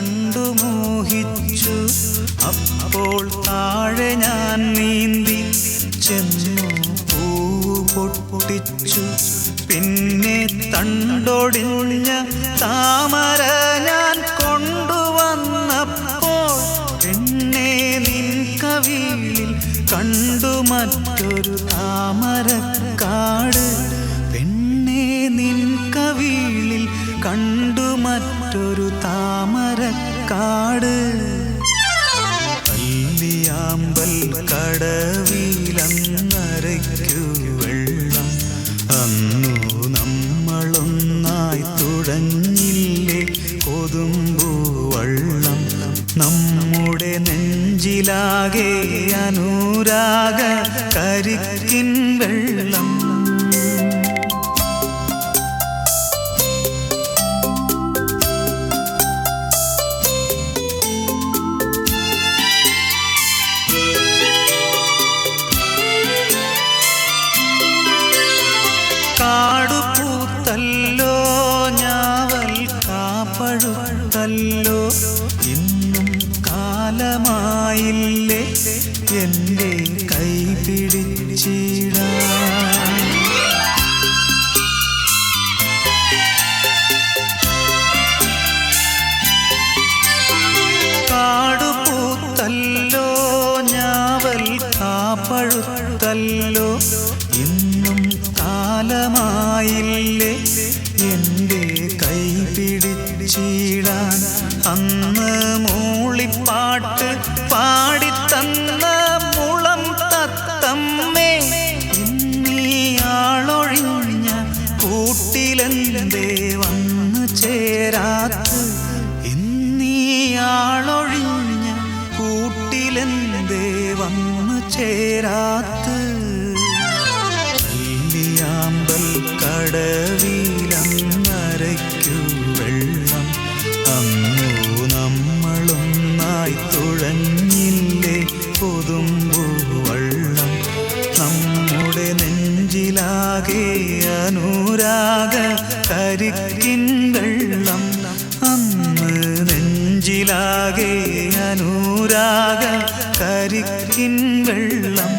കണ്ടു മോഹിച്ചു. അപ്പോൾ താഴെ ഞാൻ നീന്തി ചെന്നു പൂവ് പൊട്ടിച്ചു. പിന്നെ തണ്ടൊടിഞ്ഞ താമര ഞാൻ കൊണ്ടുവന്നപ്പോൾ എന്നെ നിൻ കവിളിൽ കണ്ടു മറ്റൊരു താമരക്കാട്. പെണ്ണെ നിൻ കവിളിൽ കണ്ടു മറ്റൊരു താമരക്കാട് അല്ലിയാമ്പൽ കടവിലന്നരയ്ക്കു വെള്ളം. അന്നു നമ്മളൊന്നായി തുടങ്ങില്ലേ കൊതുമ്പു വള്ളം. നമ്മുടെ നെഞ്ചിലാകെ അനുരാഗ കരിക്കിൻ വെള്ളം. കാപ്പഴുത്തല്ലോ ഇന്നും കാലമായില്ലേ. എന്റെ കൈ പിടിച്ചിടാൻ കാടുപൂത്തല്ലോ ഞാവൽ കാപ്പഴുത്തല്ലോ ഇന്നും കാലമായില്ലേ. ചേരാത്ത് ഇന്നീയാളൊഴിഞ്ഞ കൂട്ടിലെന്തേ വന്നു ചേരാത്ത്? ഇല്ലിയാമ്പൽ കടവിലന്നരയ്ക്കു വെള്ളം അന്നു നമ്മളൊന്നായി തുഴഞ്ഞില്ലേ കൊതുമ്പു വള്ളം. നമ്മുടെ നെഞ്ചിലാകെ അനുരാഗ കരിക്കിൻ വെള്ളം അന്ന് നെഞ്ചിലാകെ അനുരാഗ കരിക്കിൻ വെള്ളം